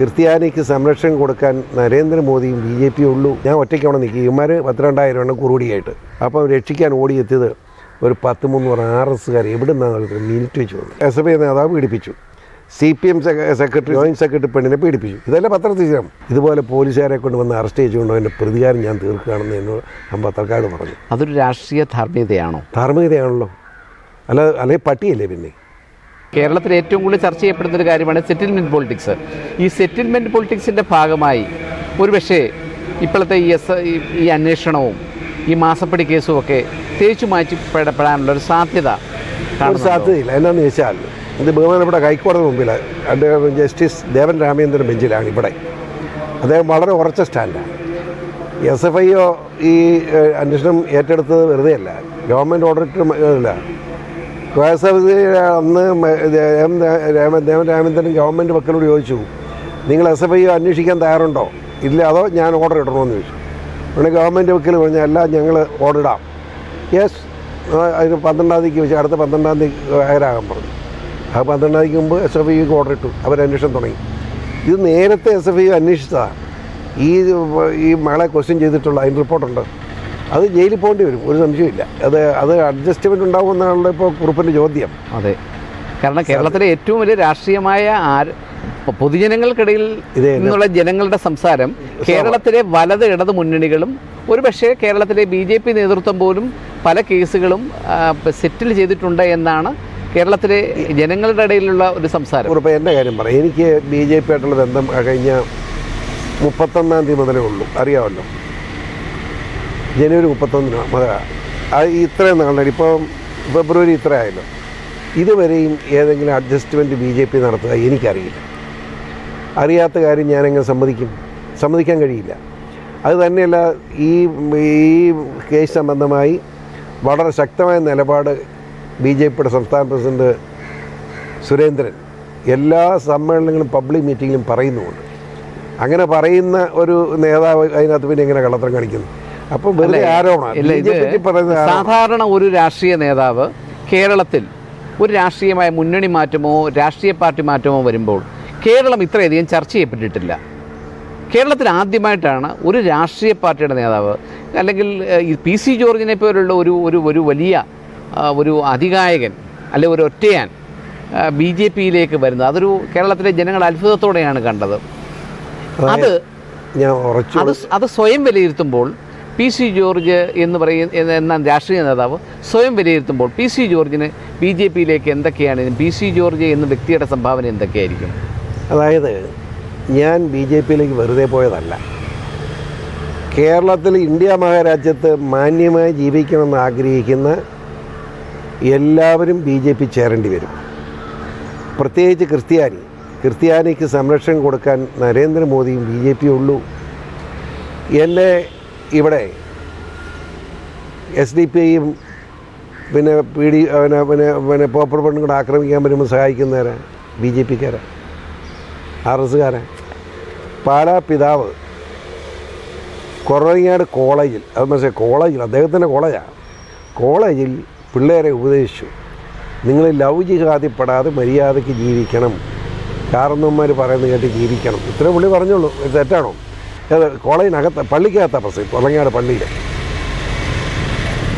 ക്രിസ്ത്യാനിക്ക് സംരക്ഷണം കൊടുക്കാൻ നരേന്ദ്രമോദിയും ബി ജെ പിയും ഉള്ളൂ. ഞാൻ ഒറ്റയ്ക്ക് അവിടെ നിൽക്കും ഇവന്മാർ പത്തിരണ്ടായിരം എണ്ണം കുറുടിയായിട്ട് അപ്പം രക്ഷിക്കാൻ ഓടിയെത്തിയത് ഒരു പത്ത് മുന്നൂറ് ആർ എസ്സുകാർ എവിടെ നിന്നാണ് മിനിറ്റ് വെച്ച് വന്നു എസ് എഫ് ഐ നേതാവ് പീഡിപ്പിച്ചു. C P M secretary joint secretary പെണ്ണിനെ പീഡിപ്പിച്ചു. ഇതെല്ലാം പത്രത്തിൽ ചെയ്യാം ഇതുപോലെ പോലീസുകാരെ കൊണ്ട് വന്ന് അറസ്റ്റ് ചെയ്തുകൊണ്ട് അതിന്റെ പ്രതികാരം ഞാൻ തീർക്കുകയാണെന്ന് എന്നോട് ഞാൻ പത്രക്കാരോട് പറഞ്ഞു. അതൊരു രാഷ്ട്രീയ ധാർമ്മികതയാണോ? ധാർമ്മികതയാണല്ലോ. അല്ല അല്ലെങ്കിൽ പട്ടിയല്ലേ പിന്നെ? കേരളത്തിൽ ഏറ്റവും കൂടുതൽ ചർച്ച ചെയ്യപ്പെടുന്ന ഒരു കാര്യമാണ് സെറ്റിൽമെന്റ് പൊളിറ്റിക്സ് ഈ സെറ്റിൽമെന്റ് പൊളിറ്റിക്സിന്റെ ഭാഗമായി ഒരു പക്ഷേ ഇപ്പോഴത്തെ ഈ എസ് ഈ അന്വേഷണവും ഈ മാസപ്പടി കേസും ഒക്കെ തേച്ചു മാറ്റിപ്പെടപ്പെടാനുള്ള ഒരു സാധ്യത ഒരു സാധ്യതയില്ല. എന്നാന്ന് വെച്ചാൽ ഇത് ബഹുമാനപ്പെട്ട ഹൈക്കോടതി മുമ്പിൽ അദ്ദേഹം ജസ്റ്റിസ് ദേവൻ രാമേന്ദ്രൻ ബെഞ്ചിലാണ് ഇവിടെ. അദ്ദേഹം വളരെ ഉറച്ച സ്റ്റാൻഡാണ് എസ് എഫ് ഐ ഒ ഈ അന്വേഷണം ഏറ്റെടുത്തത് വെറുതെയല്ല. ഗവൺമെന്റ് ഓഡിറ്റർ അല്ല കേസവതി അന്ന് ആർ ദേവൻ അന്ന് ദേവൻ രാമേന്ദ്രൻ ഗവൺമെന്റ് മക്കളോട് ചോദിച്ചു നിങ്ങൾ എസ് എഫ് ഐ അന്വേഷിക്കാൻ തയ്യാറുണ്ടോ? ഇല്ല അതോ ഞാൻ ഓർഡർ ഇടണമെന്ന് ചോദിച്ചു. ഉടനെ ഗവൺമെന്റ് വക്കീൽ പറഞ്ഞാൽ അല്ല ഞങ്ങൾ ഓർഡർ ഇടാം. യെസ് അതിന് പന്ത്രണ്ടാം തീയതിക്ക് വെച്ച് അടുത്ത പന്ത്രണ്ടാം തീയതി ഹയരാകാൻ പറഞ്ഞു. ആ പന്ത്രണ്ടാം തീയതിക്ക് മുമ്പ് എസ് എഫ് ഐക്ക് ഓർഡർ ഇട്ടു. അവർ അന്വേഷണം തുടങ്ങി. ഇത് നേരത്തെ എസ് എഫ് ഐ അന്വേഷിച്ചതാണ് ഈ ഈ മകളെ ക്വസ്റ്റ്യൻ ചെയ്തിട്ടുള്ള അതിന് റിപ്പോർട്ടുണ്ട് അത് ജയിലിൽ പോകേണ്ടി വരും ഒരു സംശയമില്ല അത് അത് അഡ്ജസ്റ്റ്മെന്റ് ഉണ്ടാകുമെന്നാണല്ലോ ഇപ്പോൾ കുറുപ്പിന്റെ ചോദ്യം. അതെ. കാരണം കേരളത്തിലെ ഏറ്റവും വലിയ രാഷ്ട്രീയമായ ആര് പൊതുജനങ്ങൾക്കിടയിൽ നിന്നുള്ള ജനങ്ങളുടെ സംസാരം കേരളത്തിലെ വലത് ഇടത് മുന്നണികളും ഒരുപക്ഷെ കേരളത്തിലെ ബി ജെ പി നേതൃത്വം പോലും പല കേസുകളും സെറ്റിൽ ചെയ്തിട്ടുണ്ട് എന്നാണ് കേരളത്തിലെ ജനങ്ങളുടെ ഇടയിലുള്ള ഒരു സംസാരം. കുറുപ്പ് എന്റെ കാര്യം പറയാം എനിക്ക് ബി ജെ പി ആയിട്ടുള്ള ബന്ധം കഴിഞ്ഞ മുപ്പത്തൊന്നാം തീയതി മുതലേ ഉള്ളൂ. അറിയാമല്ലോ. ജനുവരി മുപ്പത്തൊന്നിന് അത് ഇത്രയും നാളെ ഇപ്പം ഫെബ്രുവരി ഇത്ര ആയല്ലോ ഇതുവരെയും ഏതെങ്കിലും അഡ്ജസ്റ്റ്മെന്റ് ബി ജെ പി നടത്തുക എനിക്കറിയില്ല. അറിയാത്ത കാര്യം ഞാനെങ്ങനെ സമ്മതിക്കും? സമ്മതിക്കാൻ കഴിയില്ല. അത് തന്നെയല്ല ഈ ഈ കേസ് സംബന്ധമായി വളരെ ശക്തമായ നിലപാട് ബി ജെ പിയുടെ സംസ്ഥാന പ്രസിഡന്റ് സുരേന്ദ്രൻ എല്ലാ സമ്മേളനങ്ങളും പബ്ലിക് മീറ്റിങ്ങിലും പറയുന്നുമുണ്ട്. അങ്ങനെ പറയുന്ന ഒരു നേതാവ് അതിനകത്ത് പിന്നെ എങ്ങനെ കള്ളത്തരം കാണിക്കുന്നു? വെറുതെ ആരോപണം. സാധാരണ ഒരു രാഷ്ട്രീയ നേതാവ് കേരളത്തിൽ ഒരു രാഷ്ട്രീയമായ മുന്നണി മാറ്റമോ രാഷ്ട്രീയ പാർട്ടി മാറ്റമോ വരുമ്പോൾ കേരളം ഇത്രയധികം ചർച്ച ചെയ്യപ്പെട്ടിട്ടില്ല. കേരളത്തിൽ ആദ്യമായിട്ടാണ് ഒരു രാഷ്ട്രീയ പാർട്ടിയുടെ നേതാവ് അല്ലെങ്കിൽ പി സി ജോർജിനെ പോലുള്ള ഒരു ഒരു ഒരു വലിയ ഒരു അധികായകൻ അല്ലെ ഒരു ഒറ്റയാൻ ബി ജെ പിയിലേക്ക് വരുന്നത്. അതൊരു കേരളത്തിലെ ജനങ്ങൾ അത്ഭുതത്തോടെയാണ് കണ്ടത്. അത് അത് സ്വയം വിലയിരുത്തുമ്പോൾ പി സി ജോർജ് എന്ന് പറയുന്ന എന്ന രാഷ്ട്രീയ നേതാവ് സ്വയം വിലയിരുത്തുമ്പോൾ പി സി ജോർജിന് ബി ജെ പിയിലേക്ക് എന്തൊക്കെയാണ് പി സി ജോർജ് എന്ന വ്യക്തിയുടെ സംഭാവന എന്തൊക്കെയായിരിക്കും? അതായത് ഞാൻ ബി ജെ പിയിലേക്ക് വെറുതെ പോയതല്ല. കേരളത്തിൽ ഇന്ത്യ മഹാരാജ്യത്ത് മാന്യമായി ജീവിക്കണമെന്ന് ആഗ്രഹിക്കുന്ന എല്ലാവരും ബി ജെ പി ചേരേണ്ടി വരും. പ്രത്യേകിച്ച് ക്രിസ്ത്യാനി. ക്രിസ്ത്യാനിക്ക് സംരക്ഷണം കൊടുക്കാൻ നരേന്ദ്രമോദിയും ബി ജെ പി ഉള്ളൂ. എന്നെ ഇവിടെ എസ് ഡി പി ഐയും പിന്നെ പി ഡി പിന്നെ പിന്നെ പിന്നെ പോപ്പർ ഫണ്ടും കൂടെ ആക്രമിക്കാൻ വരുമ്പോൾ സഹായിക്കുന്നവരെ ബി ജെ പിക്കാരെ ആർ എസ്സുകാരെ. പാലാ പിതാവ് കുറവങ്ങാട് കോളേജിൽ അത് മനസ്സിലായി കോളേജിൽ അദ്ദേഹത്തിന്റെ കോളേജാണ് കോളേജിൽ പിള്ളേരെ ഉപദേശിച്ചു. നിങ്ങൾ ലവ് ജിഹാദിപ്പെടാതെ മര്യാദയ്ക്ക് ജീവിക്കണം. കാരണവന്മാർ പറയുന്നത് കേട്ട് ജീവിക്കണം. ഇത്രയും പുള്ളി പറഞ്ഞോളൂ ഇത് തെറ്റാണോ? കോളേജിനകത്ത് പള്ളിക്കകത്ത പ്രസംഗം കൊല്ലങ്ങാട് പള്ളിയിൽ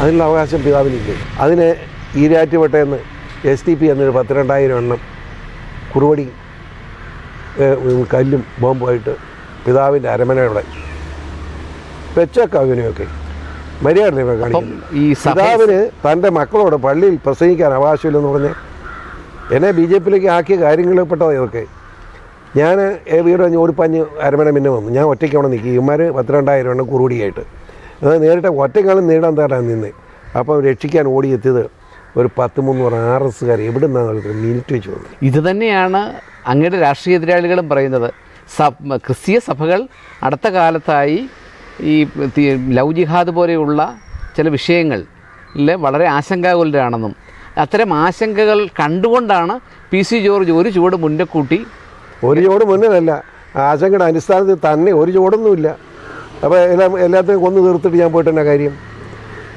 അതിനുള്ള അവകാശം പിതാവിനില്ലേ? അതിന് ഈരാറ്റുപേട്ടയെന്ന് എസ് ടി പി എന്നൊരു പത്തിരണ്ടായിരം എണ്ണം കുറുവടി കല്ലും ബോംബുമായിട്ട് പിതാവിന്റെ അരമനയുടെ വെച്ചക്കവിനെയൊക്കെ മര്യാദ ഈ സിതാവിന് പിതാവിന് തന്റെ മക്കളോട് പള്ളിയിൽ പ്രസംഗിക്കാൻ അവകാശമില്ലെന്ന് പറഞ്ഞ് എന്നെ ബി ജെ പിയിലേക്ക് ആക്കിയ കാര്യങ്ങളിൽ പെട്ടതാണ് ഇതൊക്കെ. ഞാൻ വീട് കഴിഞ്ഞ് ഓടിപ്പാഞ്ഞ് അരമണ പിന്നെ വന്നു. ഞാൻ ഒറ്റയ്ക്ക് അവിടെ നിൽക്കും. ഇവന്മാർ പത്തിരണ്ടായിരം എണ്ണം കുറുടിയായിട്ട് അത് നേരിട്ട് ഒറ്റക്കാളും നേടാൻ തേടാൻ നിന്ന്. അപ്പം രക്ഷിക്കാൻ ഓടിയെത്തിയത് ഒരു പത്ത് മുന്നൂറ് ആർ എസ്സുകാർ എവിടെ നിന്നാണ് മിനിറ്റ് വെച്ച് വന്നു ഇത് തന്നെയാണ് അങ്ങയുടെ രാഷ്ട്രീയ എതിരാളികളും പറയുന്നത്. ക്രിസ്തീയ സഭകൾ അടുത്ത കാലത്തായി ഈ ലവ് ജിഹാദ് പോലെയുള്ള ചില വിഷയങ്ങൾ വളരെ ആശങ്കാകുലരാണെന്നും അത്തരം ആശങ്കകൾ കണ്ടുകൊണ്ടാണ് പി സി ജോർജ് ഒരു ചുവട് മുന്നേ കൂട്ടി ഒരു ചോട് മുന്നിലല്ല. ആശങ്കയുടെ അടിസ്ഥാനത്തിൽ തന്നെ ഒരു ചോടൊന്നുമില്ല അപ്പോൾ എല്ലാം എല്ലാത്തിനും കൊന്നു തീർത്തിട്ട് ഞാൻ പോയിട്ട് തന്നെ കാര്യം?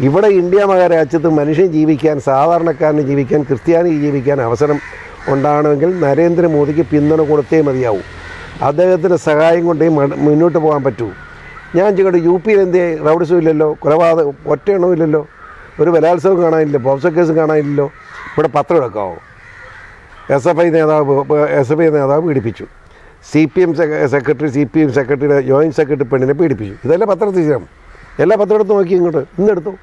ഇവിടെ ഇന്ത്യ മഹാരാജ്യത്ത് മനുഷ്യൻ ജീവിക്കാൻ സാധാരണക്കാരന് ജീവിക്കാൻ ക്രിസ്ത്യാനി ജീവിക്കാൻ അവസരം ഉണ്ടാകണമെങ്കിൽ നരേന്ദ്രമോദിക്ക് പിന്തുണ കൊടുത്തേ മതിയാവും. അദ്ദേഹത്തിന്റെ സഹായം കൊണ്ടേ മുന്നോട്ട് പോകാൻ പറ്റൂ. ഞാൻ ചെയ്യട്ടെ യു പിയിൽ എന്തേ റൗഡിസും ഇല്ലല്ലോ കൊലപാതകം ഒറ്റ എണ്ണവും ഇല്ലല്ലോ. ഒരു ബലാത്സവം കാണാനില്ല പോപ്സോ കേസ് കാണാനില്ലല്ലോ. ഇവിടെ പത്രം എടുക്കാവോ? എസ് എഫ് ഐ നേതാവ് എസ് എഫ് ഐ നേതാവ് പീഡിപ്പിച്ചു. C P M secretary C P M സെക്രട്ടറിയുടെ ജോയിന്റ് സെക്രട്ടറി പെണ്ണിനെ പീഡിപ്പിച്ചു. ഇതെല്ലാം പത്രത്തിൽ ചെയ്യണം എല്ലാ പത്രം എടുത്ത് നോക്കി ഇങ്ങോട്ട് ഇന്നെടുത്തു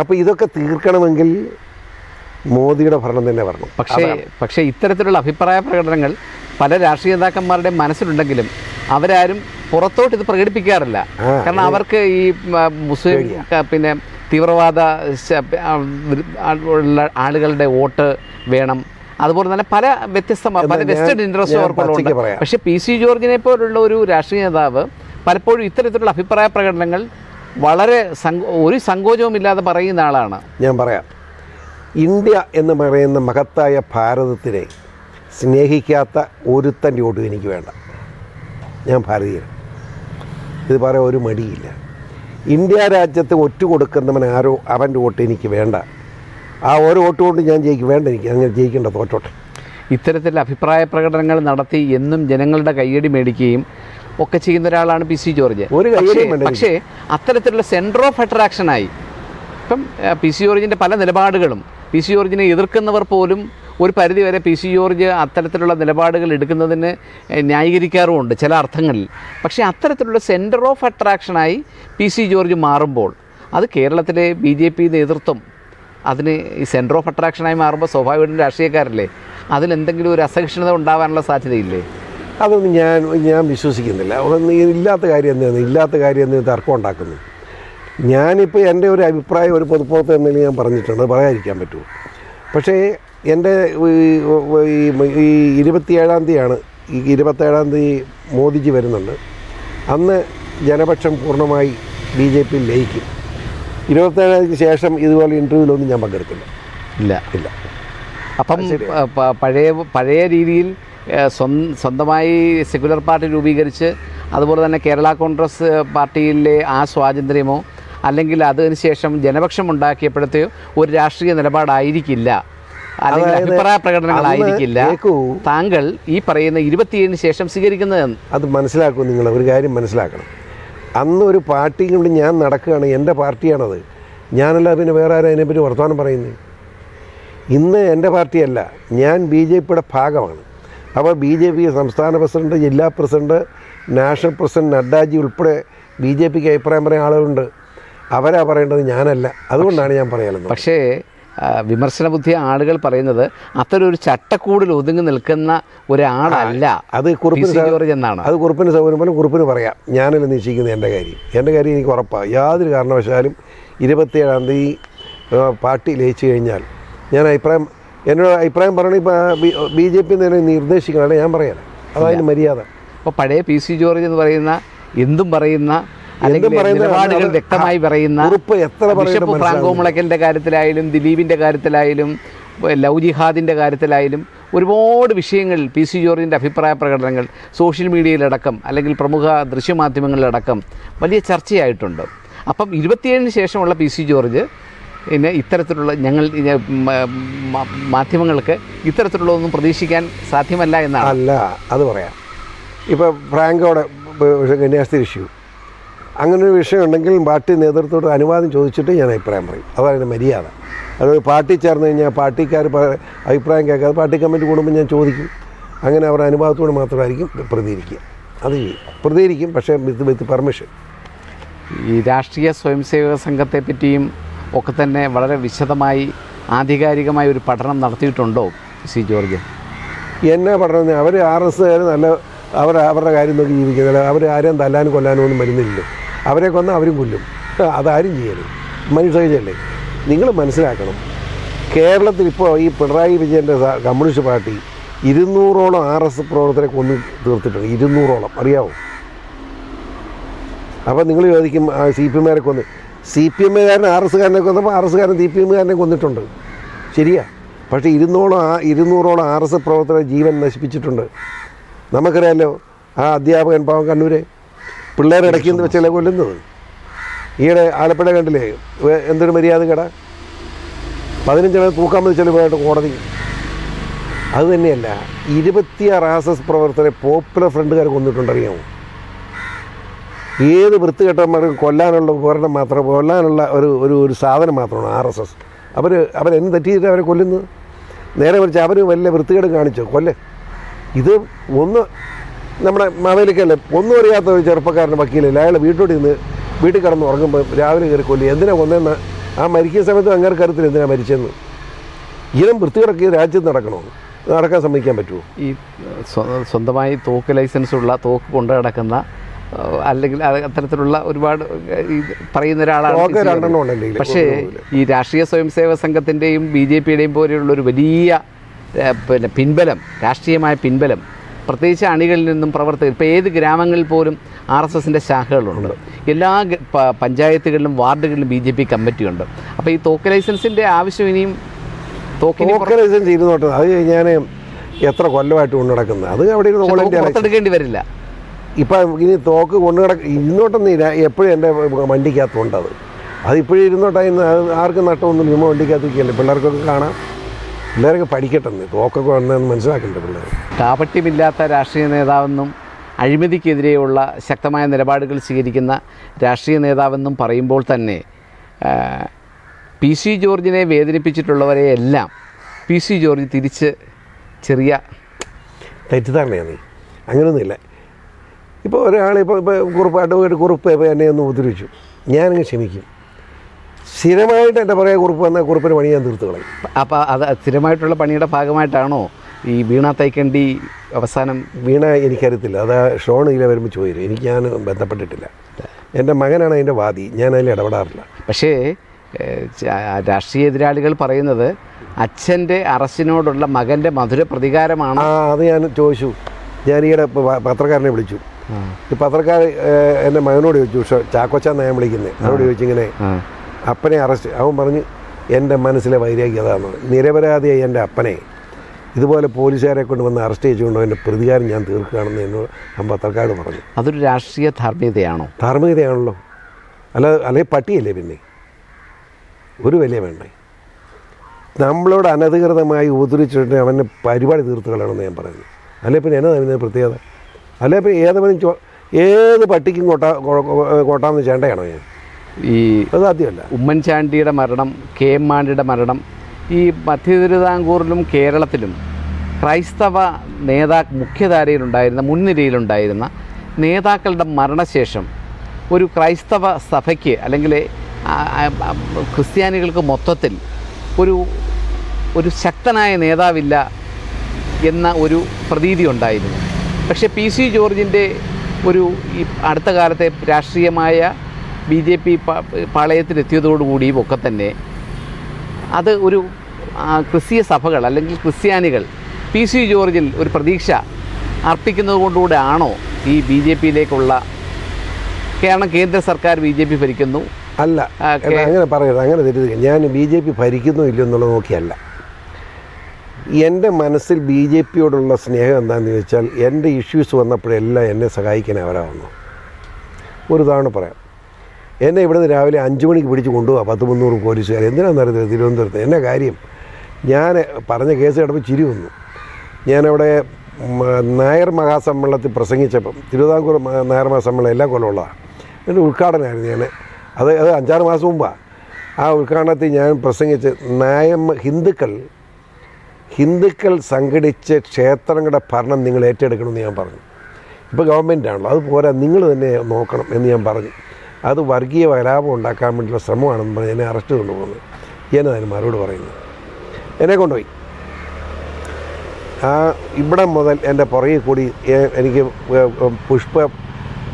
അപ്പോൾ ഇതൊക്കെ തീർക്കണമെങ്കിൽ മോദിയുടെ ഭരണം തന്നെ വരണം. പക്ഷേ പക്ഷേ ഇത്തരത്തിലുള്ള അഭിപ്രായ പ്രകടനങ്ങൾ പല രാഷ്ട്രീയ നേതാക്കന്മാരുടെ മനസ്സിലുണ്ടെങ്കിലും അവരാരും പുറത്തോട്ട് ഇത് പ്രകടിപ്പിക്കാറില്ല. കാരണം അവർക്ക് ഈ മുസ്ലിം പിന്നെ തീവ്രവാദ ഉള്ള ആളുകളുടെ വോട്ട് വേണം. അതുപോലെ തന്നെ പല വ്യത്യസ്ത പല ഞാൻ- വെസ്റ്റഡ് ഇൻട്രസ്റ്റ് അവർക്കുള്ളുണ്ട് പക്ഷേ പി സി ജോർജിനെ പോലുള്ള ഒരു രാഷ്ട്രീയ നേതാവ് പലപ്പോഴും ഇത്തരത്തിലുള്ള അഭിപ്രായ പ്രകടനങ്ങൾ വളരെ ഒരു സങ്കോചവുമില്ലാതെ പറയുന്ന ആളാണ്. ഞാൻ പറയാം. ഇന്ത്യ എന്ന് പറയുന്ന മഹത്തായ ഭാരതത്തിനെ സ്നേഹിക്കാത്ത ഒരുത്തന്റെ വോട്ടും എനിക്ക് വേണ്ട. ഞാൻ ഭാരതീയൻ ഇത് പറയാൻ ഒരു മടിയില്ല. ഇന്ത്യ രാജ്യത്ത് ഒറ്റ കൊടുക്കുന്നവൻ ആരോ അവന്റെ വോട്ട് എനിക്ക് വേണ്ട. ആ ഓരോ വോട്ട് കൊണ്ട് ഞാൻ ജയിക്കും. വേണ്ട എനിക്ക് അങ്ങനെ ജയിക്കേണ്ട തോറ്റോട്ടെ. ഇത്തരത്തിൽ അഭിപ്രായ പ്രകടനങ്ങൾ നടത്തി എന്നും ജനങ്ങളുടെ കയ്യടി മേടിക്കുകയും ഒക്കെ ചെയ്യുന്ന ഒരാളാണ് പി സി ജോർജ്. ഒരു പക്ഷേ- അത്തരത്തിലുള്ള സെന്റർ ഓഫ് അട്രാക്ഷനായി ഇപ്പം പി സി ജോർജിന്റെ പല നിലപാടുകളും പി സി ജോർജിനെ എതിർക്കുന്നവർ പോലും ഒരു പരിധിവരെ പി സി ജോർജ് അത്തരത്തിലുള്ള നിലപാടുകൾ എടുക്കുന്നതിന് ന്യായീകരിക്കാറുമുണ്ട് ചില അർത്ഥങ്ങളിൽ. പക്ഷേ അത്തരത്തിലുള്ള സെന്റർ ഓഫ് അട്രാക്ഷനായി പി സി ജോർജ് മാറുമ്പോൾ അത് കേരളത്തിലെ ബി ജെ പി നേതൃത്വം അതിന് ഈ സെന്റർ ഓഫ് അട്രാക്ഷനായി മാറുമ്പോൾ സ്വാഭാവികമായിട്ടും രാഷ്ട്രീയക്കാരല്ലേ? അതിലെന്തെങ്കിലും ഒരു അസഹിഷ്ണുത ഉണ്ടാവാനുള്ള സാധ്യതയില്ലേ? അതൊന്നും ഞാൻ ഞാൻ വിശ്വസിക്കുന്നില്ല. ഇല്ലാത്ത കാര്യം എന്താണ് ഇല്ലാത്ത കാര്യം എന്ന് തർക്കം ഉണ്ടാക്കുന്നു ഞാനിപ്പോൾ എന്റെ ഒരു അഭിപ്രായം ഒരു പൊതുപ്പുറത്ത് എന്തെങ്കിലും ഞാൻ പറഞ്ഞിട്ടുണ്ട്. പറയാതിരിക്കാൻ പറ്റുമോ? പക്ഷേ എന്റെ ഈ ഇരുപത്തിയേഴാം തീയതിയാണ് ഈ ഇരുപത്തേഴാം തീയതി മോദിജി വരുന്നുണ്ട്. അന്ന് ജനപക്ഷം പൂർണമായി ബി ജെ പി ലയിക്കും. ഇരുപത്തേഴാം തീയതിക്ക് ശേഷം ഇതുപോലെ ഇന്റർവ്യൂലൊന്നും ഞാൻ പങ്കെടുക്കില്ല ഇല്ല. ഇല്ല. അപ്പം പഴയ പഴയ രീതിയിൽ സ്വന്തം സ്വന്തമായി സെക്യുലർ പാർട്ടി രൂപീകരിച്ച് അതുപോലെ തന്നെ കേരള കോൺഗ്രസ് പാർട്ടിയിലെ ആ സ്വാതന്ത്ര്യമോ അല്ലെങ്കിൽ അതിനുശേഷം ജനപക്ഷം ഉണ്ടാക്കിയപ്പോഴത്തെയോ ഒരു രാഷ്ട്രീയ നിലപാടായിരിക്കില്ല. അല്ലെങ്കിൽ അഭിപ്രായ പ്രകടനങ്ങളായിരിക്കില്ല. താങ്കൾ ഈ പറയുന്ന ഇരുപത്തിയേഴിന് ശേഷം സ്വീകരിക്കുന്നതെന്ന്. അത് മനസ്സിലാക്കും നിങ്ങൾ ഒരു കാര്യം മനസ്സിലാക്കണം. അന്ന് ഒരു പാർട്ടി കൊണ്ട് ഞാൻ നടക്കുകയാണ് എന്റെ പാർട്ടിയാണത്. ഞാനല്ല പിന്നെ വേറെ ആരും അതിനെപ്പറ്റി വർത്തമാനം പറയുന്നത് ഇന്ന് എന്റെ പാർട്ടിയല്ല ഞാൻ ബി ജെ പിയുടെ ഭാഗമാണ്. അപ്പോൾ ബി ജെ പി സംസ്ഥാന പ്രസിഡന്റ് ജില്ലാ പ്രസിഡന്റ് നാഷണൽ പ്രസിഡന്റ് നഡ്ഡാജി ഉൾപ്പെടെ ബി ജെ പിക്ക് അഭിപ്രായം പറയുന്ന ആളുകളുണ്ട്. അവരാ പറയേണ്ടത് ഞാനല്ല. അതുകൊണ്ടാണ് ഞാൻ പറയാനുള്ളത് പക്ഷേ വിമർശന ബുദ്ധി ആളുകൾ പറയുന്നത് അത്തരം ഒരു ചട്ടക്കൂടിൽ ഒതുങ്ങി നിൽക്കുന്ന ഒരാളല്ല അത് കുറിപ്പിന് ജോർജ് എന്നാണ്. അത് കുറിപ്പിന് സൗകര്യം പോലെ കുറിപ്പിന് പറയാം. ഞാനല്ല നിശ്ചയിക്കുന്നത് എന്റെ കാര്യം. എന്റെ കാര്യം എനിക്ക് ഉറപ്പാണ് യാതൊരു കാരണവശാലും ഇരുപത്തിയേഴാം തീയതി പാർട്ടി ലയിച്ചു കഴിഞ്ഞാൽ ഞാൻ അഭിപ്രായം എന്നോട് അഭിപ്രായം പറയണ ഇപ്പോൾ ബി ജെ പി തന്നെ നിർദ്ദേശിക്കണമല്ലേ ഞാൻ പറയാനാണ് അതായത് മര്യാദ. അപ്പോൾ പഴയ പി സി ജോർജ് എന്ന് പറയുന്ന എന്തും പറയുന്ന അല്ലെങ്കിൽ നിലപാടുകൾ വ്യക്തമായി പറയുന്ന എത്ര ബിഷപ്പ് ഫ്രാങ്കോ മുളയ്ക്കലിന്റെ കാര്യത്തിലായാലും ദിലീപിന്റെ കാര്യത്തിലായാലും ലവ് ജിഹാദിന്റെ കാര്യത്തിലായാലും ഒരുപാട് വിഷയങ്ങൾ പി സി ജോർജിന്റെ അഭിപ്രായ പ്രകടനങ്ങൾ സോഷ്യൽ മീഡിയയിലടക്കം അല്ലെങ്കിൽ പ്രമുഖ ദൃശ്യമാധ്യമങ്ങളിലടക്കം വലിയ ചർച്ചയായിട്ടുണ്ട്. അപ്പം ഇരുപത്തിയേഴിന് ശേഷമുള്ള പി സി ജോർജ് പിന്നെ ഇത്തരത്തിലുള്ള ഞങ്ങൾ മാധ്യമങ്ങൾക്ക് ഇത്തരത്തിലുള്ള ഒന്നും മാധ്യമങ്ങൾക്ക് ഇത്തരത്തിലുള്ളതൊന്നും പ്രതീക്ഷിക്കാൻ സാധ്യമല്ല എന്നാണ്. അല്ല അത് പറയാം. ഇപ്പോൾ ഫ്രാങ്കോടെ കന്യാസ്ത്രീ ഇഷ്യൂ അങ്ങനെ ഒരു വിഷയം ഉണ്ടെങ്കിൽ പാർട്ടി നേതൃത്വത്തോട് അനുവാദം ചോദിച്ചിട്ട് ഞാൻ അഭിപ്രായം പറയും. അതാണ് എന്റെ മര്യാദ. അത് പാർട്ടി ചേർന്ന് കഴിഞ്ഞാൽ പാർട്ടിക്കാർ അഭിപ്രായം കേൾക്കാതെ പാർട്ടി കമ്മിറ്റി കൂടുമ്പോൾ ഞാൻ ചോദിക്കും. അങ്ങനെ അവരുടെ അനുഭവത്തോട് മാത്രമായിരിക്കും പ്രതികരിക്കുക. അത് ചെയ്യും. പ്രതികരിക്കും പക്ഷേ വിത്ത് വിത്ത് പെർമിഷൻ. ഈ രാഷ്ട്രീയ സ്വയംസേവക സംഘത്തെ പറ്റിയും ഒക്കെ തന്നെ വളരെ വിശദമായി ആധികാരികമായ ഒരു പഠനം നടത്തിയിട്ടുണ്ടോ സി ജോർജ്? എന്നെ പഠനം അവർ ആർ എസ് നല്ല അവർ അവരുടെ കാര്യം നോക്കി ജീവിക്കുന്നില്ല. അവർ ആരെയും തല്ലാനും കൊല്ലാനും ഒന്നും വരുന്നില്ലല്ലോ. അവരെ കൊന്ന് അവരും കൊല്ലും. അതാരും ചെയ്യരുത്. മനുഷ്യല്ലേ നിങ്ങൾ മനസ്സിലാക്കണം. കേരളത്തിൽ ഇപ്പോൾ ഈ പിണറായി വിജയന്റെ കമ്മ്യൂണിസ്റ്റ് പാർട്ടി ഇരുന്നൂറോളം ആർ എസ് പ്രവർത്തകരെ കൊന്നു തീർത്തിട്ടുണ്ട്. ഇരുന്നൂറോളം. അറിയാവോ? അപ്പോൾ നിങ്ങൾ ചോദിക്കും സി പി എമ്മുകാരെ കൊന്ന്. സി പി എമ്മുകാരൻ ആർ എസ്സുകാരനെ കൊന്നപ്പോൾ ആർ എസ്സുകാരൻ സി പി എമ്മുകാരനെ കൊന്നിട്ടുണ്ട്. ശരിയാ. പക്ഷേ ഇരുന്നൂറോളം ആ ഇരുന്നൂറോളം ആർ എസ് പ്രവർത്തകരെ ജീവൻ നശിപ്പിച്ചിട്ടുണ്ട്. നമുക്കറിയാമല്ലോ ആ അധ്യാപകൻ പാവം കണ്ണൂരെ. പിള്ളേരെ ഇടയ്ക്ക് നിന്ന് വെച്ചല്ലേ കൊല്ലുന്നത് ഈയിടെ ആലപ്പുഴ കണ്ടില്ലേ? എന്തൊരു മര്യാദ കേടാ പതിനഞ്ചെണ്ണം തൂക്കാൻ മതിച്ചല്ലേ പോയിട്ട് കോടതി. അത് തന്നെയല്ല ഇരുപത്തിയാറ് ആർ എസ് എസ് പ്രവർത്തകരെ പോപ്പുലർ ഫ്രണ്ടുകാർ കൊന്നിട്ടുണ്ടറിയാമോ? ഏത് വൃത്തികെട്ടന്മാർക്ക് കൊല്ലാനുള്ള ഉപകരണം മാത്രം കൊല്ലാനുള്ള ഒരു ഒരു ഒരു സാധനം മാത്രമാണ് ആർ എസ് എസ്. അവർ അവരെന്ത് തെറ്റിയിട്ട് അവരെ കൊല്ലുന്നത്? നേരെ മറിച്ച് അവർ വലിയ വൃത്തികേട് കാണിച്ചു? കൊല്ലേ. ഇത് ഒന്ന് നമ്മുടെ മവേലിക്കല്ലേ ഒന്നും അറിയാത്ത ഒരു ചെറുപ്പക്കാരന്റെ വക്കീലല്ലേ. അയാൾ വീട്ടോടി നിന്ന് വീട്ടിൽ കിടന്ന് ഉറങ്ങുമ്പോൾ രാവിലെ കയറി കൊല്ലി എന്തിനാ കൊന്നതെന്ന് ആ മരിക്കുന്ന സമയത്ത് അങ്ങനെ കരുത്തിൽ എന്തിനാ മരിച്ചെന്ന്? ഇനം വൃത്തികിടക്ക് രാജ്യത്ത് നടക്കണോ? നടക്കാൻ സമ്മതിക്കാൻ പറ്റുമോ ഈ സ്വന്തമായി തോക്ക് ലൈസൻസ് ഉള്ള തോക്ക് കൊണ്ടു നടക്കുന്ന അല്ലെങ്കിൽ അത്തരത്തിലുള്ള ഒരുപാട് പറയുന്ന ഒരാളാണ് പക്ഷേ ഈ രാഷ്ട്രീയ സ്വയം സേവക സംഘത്തിന്റെയും ബി ജെ പിയുടെയും പോലെയുള്ള ഒരു വലിയ പിന്നെ പിൻബലം രാഷ്ട്രീയമായ പിൻബലം പ്രത്യേകിച്ച് അണികളിൽ നിന്നും പ്രവർത്തകർ ഇപ്പോൾ ഏത് ഗ്രാമങ്ങളിൽ പോലും ആർ എസ് എസിന്റെ ശാഖകളുണ്ട്. എല്ലാ പഞ്ചായത്തുകളിലും വാർഡുകളിലും ബി ജെ പി കമ്മിറ്റിയുണ്ട്. അപ്പോൾ ഈ തോക്ക് ലൈസൻസിന്റെ ആവശ്യം ഇനിയും തോക്ക് ലൈസൻസ് ഇരുന്നോട്ടെ അത് ഞാൻ എത്ര കൊല്ലമായിട്ട് കൊണ്ടു നടക്കുന്നത് അത് അവിടെ എടുക്കേണ്ടി പുറത്തെടുക്കേണ്ടി വരില്ല. ഇപ്പം ഇനി തോക്ക് കൊണ്ടു കിടക്ക ഇരുന്നോട്ടെന്നില്ല എപ്പോഴും എന്റെ വണ്ടിക്കകത്തുണ്ട് അത് അത് ഇപ്പോഴും ഇരുന്നോട്ടെ ഇന്ന് ആർക്കും നട്ടമൊന്നും ചുമ്മാ വണ്ടിക്കകത്ത് വയ്ക്കല്ലേ പിള്ളേർക്കൊക്കെ കാണാം. പിള്ളേരൊക്കെ പഠിക്കട്ടെ തോക്കൊക്കെ വന്നതെന്ന് മനസ്സിലാക്കണ്ടേ പിള്ളേർ കാപട്യമില്ലാത്ത രാഷ്ട്രീയ നേതാവെന്നും അഴിമതിക്കെതിരെയുള്ള ശക്തമായ നിലപാടുകൾ സ്വീകരിക്കുന്ന രാഷ്ട്രീയ നേതാവെന്നും പറയുമ്പോൾ തന്നെ പി സി ജോർജിനെ വേദനിപ്പിച്ചിട്ടുള്ളവരെ എല്ലാം പി സി ജോർജ് തിരിച്ച് ചെറിയ തെറ്റിദ്ധാരണയാണ്. നീ അങ്ങനെയൊന്നുമില്ല ഇപ്പോൾ ഒരാൾ ഇപ്പോൾ കുറുപ്പ് അഡ്വക്കേറ്റ് കുറിപ്പ് ഇപ്പോൾ എന്നെ ഒന്ന് ഉപദ്രവിച്ചു. ഞാനങ്ങ് ക്ഷമിക്കും. സ്ഥിരമായിട്ട് എന്റെ പുറകെ കുറിപ്പ് വന്നാൽ കുറിപ്പിന് പണി ഞാൻ തീർത്ത് കളയും. അപ്പോൾ അത് സ്ഥിരമായിട്ടുള്ള പണിയുടെ ഭാഗമായിട്ടാണോ ഈ വീണ തൈക്കണ്ടി അവസാനം വീണ എനിക്കറിയത്തില്ല. അത് ഷോൺ ഇതിലെ വരുമ്പോൾ ചോദിച്ചു എനിക്ക് ഞാൻ ബന്ധപ്പെട്ടിട്ടില്ല. എന്റെ മകനാണ് അതിന്റെ വാദി. ഞാൻ അതിൽ ഇടപെടാറില്ല. പക്ഷേ രാഷ്ട്രീയ എതിരാളികൾ പറയുന്നത് അച്ഛന്റെ അറസ്റ്റിനോടുള്ള മകന്റെ മധുര പ്രതികാരമാണ്. ആ അത് ഞാൻ ചോദിച്ചു. ഞാൻ ഈയിടെ പത്രക്കാരനെ വിളിച്ചു. ഈ പത്രക്കാർ എന്റെ മകനോട് ചോദിച്ചു. പക്ഷേ ചാക്കോച്ചാന്ന് ഞാൻ വിളിക്കുന്നത് അവനോട് ചോദിച്ചിങ്ങനെ അപ്പനെ അറസ്റ്റ്. അവൻ പറഞ്ഞ് എന്റെ മനസ്സിലെ വൈരാഗ്യതാണ് നിരപരാധിയായി എന്റെ അപ്പനെ. ഇതുപോലെ പോലീസുകാരെ കൊണ്ട് വന്ന് അറസ്റ്റ് ചെയ്തുകൊണ്ട് എന്റെ പ്രതികാരം ഞാൻ തീർക്കുകയാണെന്ന് എന്നോട് ഞാൻ പത്രക്കാരോട് പറഞ്ഞു. അതൊരു രാഷ്ട്രീയ ധാർമ്മികതയാണോ ധാർമ്മികതയാണല്ലോ അല്ല അല്ലെങ്കിൽ പട്ടിയല്ലേ പിന്നെ? ഒരു വില വേണ്ടേ? നമ്മളോട് അനധികൃതമായി ഉപദ്രവിച്ചിട്ട് അവന്റെ പരിപാടി തീർത്ത് കളയണമെന്ന് ഞാൻ പറയുന്നു. അല്ലെ പിന്നെ എന്നാ അതിന്റെ പ്രത്യേകത? അല്ലെ പിന്നെ ചോ ഏത് പട്ടിക്കും കൊട്ടാ കൊ- കൊ- ചേണ്ടയാണോ ഞാൻ? ഈ അത് സാധ്യമല്ല. ഉമ്മൻചാണ്ടിയുടെ മരണം കെ എം മാണിയുടെ മരണം ഈ മധ്യ തിരുവിതാംകൂറിലും കേരളത്തിലും ക്രൈസ്തവ നേതാ മുഖ്യധാരയിലുണ്ടായിരുന്ന മുൻനിരയിലുണ്ടായിരുന്ന നേതാക്കളുടെ മരണശേഷം ഒരു ക്രൈസ്തവ സഭയ്ക്ക് അല്ലെങ്കിൽ ക്രിസ്ത്യാനികൾക്ക് മൊത്തത്തിൽ ഒരു ഒരു ശക്തനായ നേതാവില്ല എന്ന ഒരു പ്രതീതി ഉണ്ടായിരുന്നു. പക്ഷേ പി സി ജോർജിന്റെ ഒരു ഈ അടുത്ത കാലത്തെ രാഷ്ട്രീയമായ ബി ജെ പി പാളയത്തിലെത്തിയതോടുകൂടിയും ഒക്കെ തന്നെ അത് ഒരു ക്രിസ്തീയ സഭകൾ അല്ലെങ്കിൽ ക്രിസ്ത്യാനികൾ പി സി ജോർജിൽ ഒരു പ്രതീക്ഷ അർപ്പിക്കുന്നത് കൊണ്ടുകൂടെ ആണോ ഈ ബി ജെ പിയിലേക്കുള്ള കാരണം കേന്ദ്ര സർക്കാർ ബി ജെ പി ഭരിക്കുന്നു? അല്ല അങ്ങനെ പറയരുത് അങ്ങനെ തരുത് ഞാൻ ബി ജെ പി ഭരിക്കുന്നോ ഇല്ലയോ എന്നുള്ളത് നോക്കിയല്ല. എന്റെ മനസ്സിൽ ബി ജെ പിയോടുള്ള സ്നേഹം എന്താണെന്ന് ചോദിച്ചാൽ എന്റെ ഇഷ്യൂസ് വന്നപ്പോഴെല്ലാം എന്നെ സഹായിക്കാൻ അവരാ ഒരു തവണ പറയാം. എന്നെ ഇവിടുന്ന് രാവിലെ അഞ്ച് മണിക്ക് പിടിച്ച് കൊണ്ടുപോകാം പത്ത് മുന്നൂറ് പോലീസുകാർ. എന്തിനാണെന്ന് അറിയത്തില്ല തിരുവനന്തപുരത്ത്. എന്നെ കാര്യം ഞാൻ പറഞ്ഞ കേസ് കിടപ്പോൾ ചിരി വന്നു. ഞാനവിടെ നായർ മഹാസമ്മേളനത്തിൽ പ്രസംഗിച്ചപ്പം തിരുവിതാംകൂർ നായർ മഹാസമ്മേളനം എല്ലാ കൊല്ലമുള്ളതാണ് എന്റെ ഉദ്ഘാടനമായിരുന്നു ഞാൻ. അത് അത് അഞ്ചാറ് മാസം മുമ്പാണ് ആ ഉദ്ഘാടനത്തിൽ ഞാൻ പ്രസംഗിച്ച് നായം ഹിന്ദുക്കൾ ഹിന്ദുക്കൾ സംഘടിച്ച് ക്ഷേത്രങ്ങളുടെ ഭരണം നിങ്ങൾ ഏറ്റെടുക്കണമെന്ന് ഞാൻ പറഞ്ഞു. ഇപ്പോൾ ഗവൺമെന്റ് ആണല്ലോ അത് പോരാ നിങ്ങൾ തന്നെ നോക്കണം എന്ന് ഞാൻ പറഞ്ഞു. അത് വർഗീയ കലാപം ഉണ്ടാക്കാൻ വേണ്ടിയുള്ള ശ്രമമാണെന്ന് പറഞ്ഞ് എന്നെ അറസ്റ്റ് കൊണ്ടുപോകുന്നത് ഞാൻ അതിന് മറുപടി പറയുന്നത് എന്നെ കൊണ്ടുപോയി. ആ ഇവിടെ മുതൽ എന്റെ പുറകെ കൂടി എനിക്ക് പുഷ്പ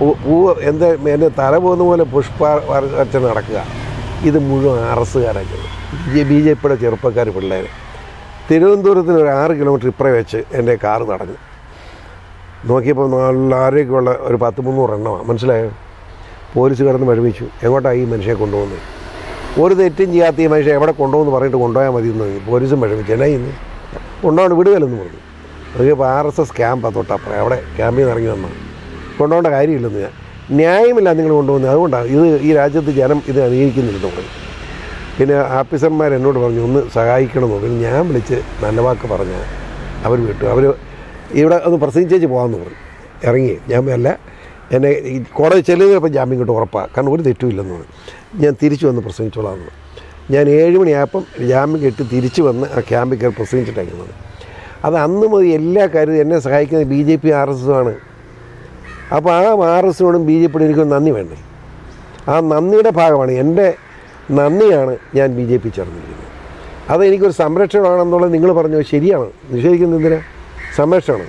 പൂവ് എന്റെ എന്റെ തല പോകുന്ന പോലെ പുഷ്പ വരച്ച് നടക്കുക. ഇത് മുഴുവൻ അറസ്സുകാരൊക്കെ ബി ജെ പിയുടെ ചെറുപ്പക്കാർ പിള്ളേരെ. തിരുവനന്തപുരത്തിന് ഒരു ആറ് കിലോമീറ്റർ ഇപ്പുറേ വെച്ച് എന്റെ കാറ് തടഞ്ഞു നോക്കിയപ്പോൾ നല്ല ആരോഗ്യമുള്ള ഒരു പത്ത് മുന്നൂറ് എണ്ണമാണ് മനസ്സിലായോ? പോലീസ് കിടന്ന് വിഷമിച്ചു എങ്ങോട്ടാണ് ഈ മനുഷ്യനെ കൊണ്ടുപോകുന്നത്? ഒരു തെറ്റും ചെയ്യാത്ത ഈ മനുഷ്യൻ എവിടെ കൊണ്ടുപോകുന്നു പറഞ്ഞിട്ട് കൊണ്ടുപോയാൽ മതി എന്ന് പോലീസും വിഷമിച്ചു. എന്നാ ഇന്ന്? കൊണ്ടുപോകണം വിടുകയല്ലെന്ന് പറഞ്ഞു. നോക്കിയപ്പോൾ ആർ എസ് എസ് ക്യാമ്പാണ് തൊട്ടപ്പുറം. അവിടെ ക്യാമ്പിൽ നിന്ന് ഇറങ്ങി വന്നാൽ കൊണ്ടുപോകേണ്ട കാര്യമില്ലെന്ന് ഞാൻ. ന്യായമില്ല നിങ്ങൾ കൊണ്ടുപോകുന്നത്. അതുകൊണ്ടാണ് ഇത് ഈ രാജ്യത്ത് ജനം ഇത് അംഗീകരിക്കുന്നില്ലെന്ന് പറഞ്ഞു. പിന്നെ ആഫീസർമാർ എന്നോട് പറഞ്ഞു ഒന്ന് സഹായിക്കണമെന്ന് പിന്നെ ഞാൻ വിളിച്ച് നല്ല വാക്ക് പറഞ്ഞാൽ അവർ വിട്ടു. അവർ ഇവിടെ ഒന്ന് പ്രസംഗിച്ചേച്ച് പോകാമെന്ന് പറഞ്ഞു. ഇറങ്ങി. ഞാൻ അല്ല എന്നെ ഈ കോടതി ചെല്ലുന്നപ്പോൾ ജാമ്യം കിട്ടും ഉറപ്പാണ് കാരണം ഒരു തെറ്റുമില്ലെന്ന് പറഞ്ഞു. ഞാൻ തിരിച്ചു വന്ന് പ്രസംഗിച്ചോളാം ഞാൻ ഏഴ് മണിയായപ്പം ജാമ്യം കെട്ടി തിരിച്ചു വന്ന് ആ ക്യാമ്പിൽ കയറി പ്രസംഗിച്ചിട്ടേക്കുന്നത് അത് അന്ന് മുതൽ എല്ലാ കാര്യവും എന്നെ സഹായിക്കുന്നത് B J P R S എസുമാണ് അപ്പോൾ ആ ആർ എസിനോടും ബി ജെ പിയോടും എനിക്ക് നന്ദി വേണ്ടേ? ആ നന്ദിയുടെ ഭാഗമാണ് എന്റെ നന്ദിയാണ് ഞാൻ ബി ജെ പി ചേർന്നിരിക്കുന്നത്. അത് എനിക്കൊരു സംരക്ഷണമാണെന്നുള്ളത് നിങ്ങൾ പറഞ്ഞു ശരിയാണ്. നിഷേധിക്കുന്നത് എന്തിനാ? സംരക്ഷണം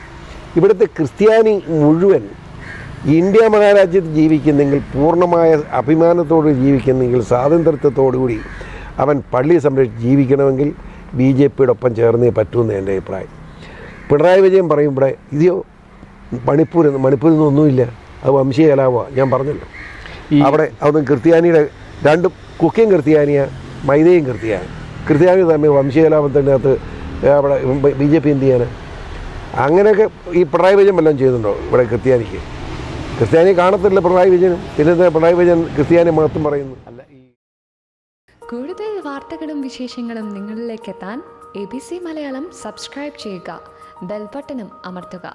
ഇവിടുത്തെ ക്രിസ്ത്യാനി മുഴുവൻ ഇന്ത്യ മഹാരാജ്യത്ത് ജീവിക്കുന്നെങ്കിൽ പൂർണമായ അഭിമാനത്തോട് ജീവിക്കുന്നെങ്കിൽ സ്വാതന്ത്ര്യത്തോടുകൂടി അവൻ പള്ളി സംരക്ഷിച്ച് ജീവിക്കണമെങ്കിൽ ബി ജെ പിയുടെ ഒപ്പം ചേർന്നേ പറ്റുമെന്ന് എന്റെ അഭിപ്രായം. പിണറായി വിജയൻ പറയും ഇവിടെ ഇതെയോ മണിപ്പൂർ മണിപ്പൂരിൽ നിന്നൊന്നുമില്ല അത് വംശീയ കലാപമാണ് ഞാൻ പറഞ്ഞല്ലോ. അവിടെ അതൊന്നും ക്രിസ്ത്യാനിയുടെ രണ്ടും കുക്കിയും ക്രിസ്ത്യാനിയ മൈദയും ക്രിസ്ത്യാനി. ക്രിസ്ത്യാനി തമ്മിൽ വംശീയ കലാപത്തിന്റെ അകത്ത് അവിടെ ബി ജെ പി എന്ത് ചെയ്യാൻ അങ്ങനെയൊക്കെ ഈ പിണറായി വിജയൻ വല്ലതും ചെയ്യുന്നുണ്ടോ ഇവിടെ ക്രിസ്ത്യാനിക്ക്? ക്രിസ്ത്യാനി കാണത്തില്ല പിണറായി വിജയനും. പിന്നെ പിണറായി വിജയൻ ക്രിസ്ത്യാനി മഹത്വം പറയുന്നു. അല്ല ഈ കൂടുതൽ വാർത്തകളും വിശേഷങ്ങളും നിങ്ങളിലേക്ക് എത്താൻ A B C Malayalam subscribe ചെയ്യുക. ബെൽബട്ടനും അമർത്തുക.